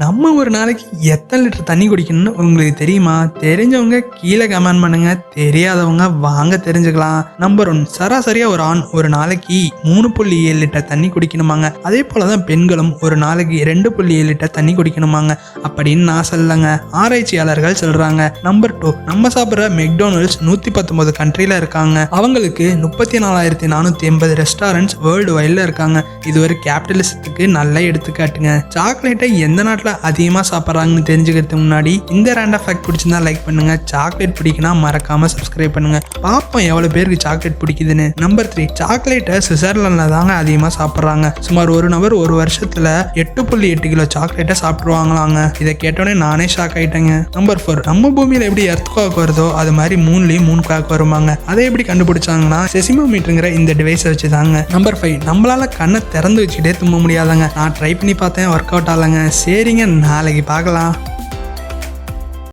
நம்ம ஒரு நாளைக்கு எத்தனை லிட்டர் தண்ணி குடிக்கணும்னு உங்களுக்கு தெரியுமா? தெரிஞ்சவங்க கீழே கமெண்ட் பண்ணுங்க. தெரியாதவங்க வாங்க தெரிஞ்சுக்கலாம். நம்பர் ஒன் சராசரியா ஒரு ஆண் ஒரு நாளைக்கு மூணு புள்ளி ஏழு லிட்டர் தண்ணி குடிக்கணுமாங்க. அதே போலதான் பெண்களும் ஒரு நாளைக்கு ரெண்டு புள்ளி ஏழு லிட்டர் தண்ணி குடிக்கணுமாங்க. அப்படின்னு நான் சொல்லலைங்க. ஆராய்ச்சியாளர்கள் சொல்றாங்க. நம்பர் டூ நம்ம சாப்பிட்ற மெக்டோனல்ட்ஸ் நூற்றி பத்தொன்பது கண்ட்ரியில் இருக்காங்க. அவங்களுக்கு முப்பத்தி நாலாயிரத்தி நானூற்றி எண்பது ரெஸ்டாரண்ட்ஸ் வேர்ல்டு வைடில் இருக்காங்க. இது ஒரு கேபிட்டலிசத்துக்கு நல்ல எடுத்துக்காட்டுங்க. சாக்லேட்டை எந்த நாட்டில் அதிகமாக சாப்பிட்றாங்கன்னு தெரிஞ்சுக்கிறதுக்கு முன்னாடி இந்த ரேண்டா ஃபேக்ட் பிடிச்சிருந்தா லைக் பண்ணுங்க. சாக்லேட் பிடிக்குன்னா மறக்காம சப்ஸ்கிரைப் பண்ணுங்க. பார்ப்போம் எவ்வளோ பேருக்கு சாக்லேட் பிடிக்குதுன்னு. நம்பர் த்ரீ சாக்லேட்டை சுவிட்சர்லாண்டில் தாங்க அதிகமாக சாப்பிட்றாங்க. சுமார் ஒரு நபர் ஒரு வருஷத்துல எட்டு புள்ளி எட்டு கிலோ சாக்லேட்டை சாப்பிட்ருவாங்களாங்க இதை கேட்டோடனே நானே ஷாக் ஆயிட்டேங்க. நம்பர் ஃபோர் நம்ம பூமியில் எப்படி எர்த் குவாக் வருதோ அது மாதிரி மூணுலேயும் மூணு குவாக் வருமாங்க. அதை எப்படி கண்டுபிடிச்சாங்கன்னா செசிமோமீட்டருங்கிற இந்த டிவைஸை வச்சு தாங்க நம்பர் ஃபைவ் நம்மளால கண்ணை திறந்து வச்சுக்கிட்டே தும்ப முடியாதாங்க. நான் ட்ரை பண்ணி பார்த்தேன் ஒர்க் அவுட் ஆகலைங்க சரிங்க நாளைக்கு பார்க்கலாம்.